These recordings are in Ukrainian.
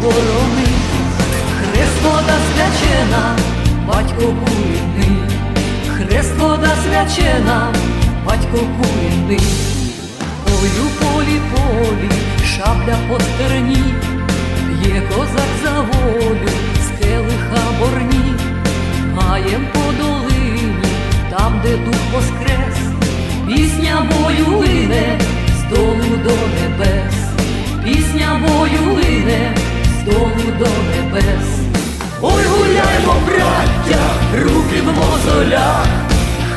Ворони, Хрестода свячена, батько курінний, Хрестода свячена, батько курінний, полю полі полі, шабля по стерні, є козак за волю, стелиха борні, маєм по долині, там, де дух воскрес, пісня бою. До небес. Ой, гуляймо, браття, руки в мозолях,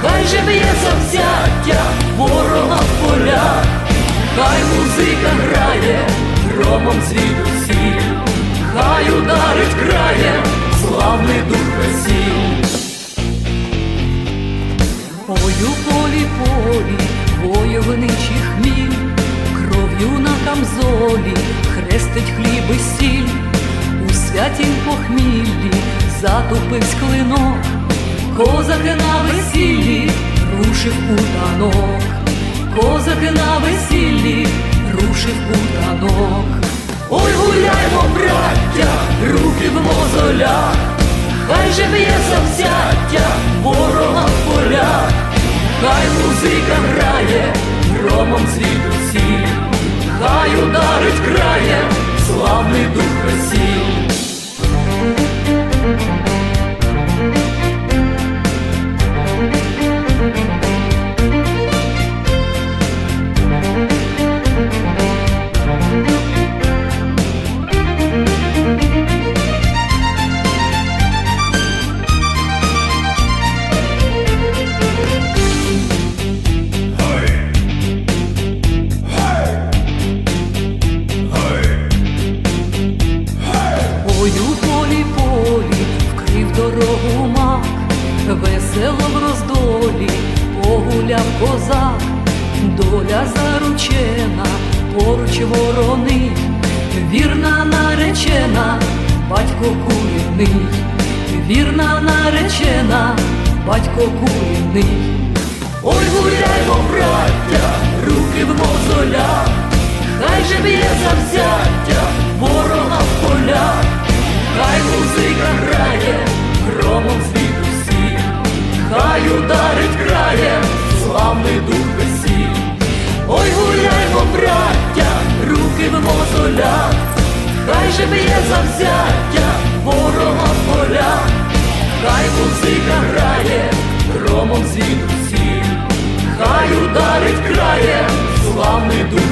Хай же б'є завзяття ворога в полях, Хай музика грає громом звідусіль, Хай ударить краєм славний дух весіль. Ой, у полі полі, войовничий хміль, Кров'ю на камзолі хрестить хліб і сіль, святім похміллі затупивсь клинок, Козаки на весіллі рушив у танок, Козаки на весіллі рушив у танок. Ой, гуляймо, браття, руки в мозолях, Хай же б'є завзяття ворога в полях, Хай музика грає громом звідусіль, Хай ударить краєм славний дух дорогу мак, весело в роздолі погуляв козак, доля заручена, поруч ворони, вірна наречена, батько курінний, вірна наречена, батько курінний. Ой, гуляймо, браття, руки в мозолях, Хай же б'є завзяття Хай ударить краєм славний дух весіль. Ой, гуляймо, браття, руки в мозолях, хай же б'є завзяття ворога поля, хай музика грає, громом звідусі, хай ударить краєм славний дух.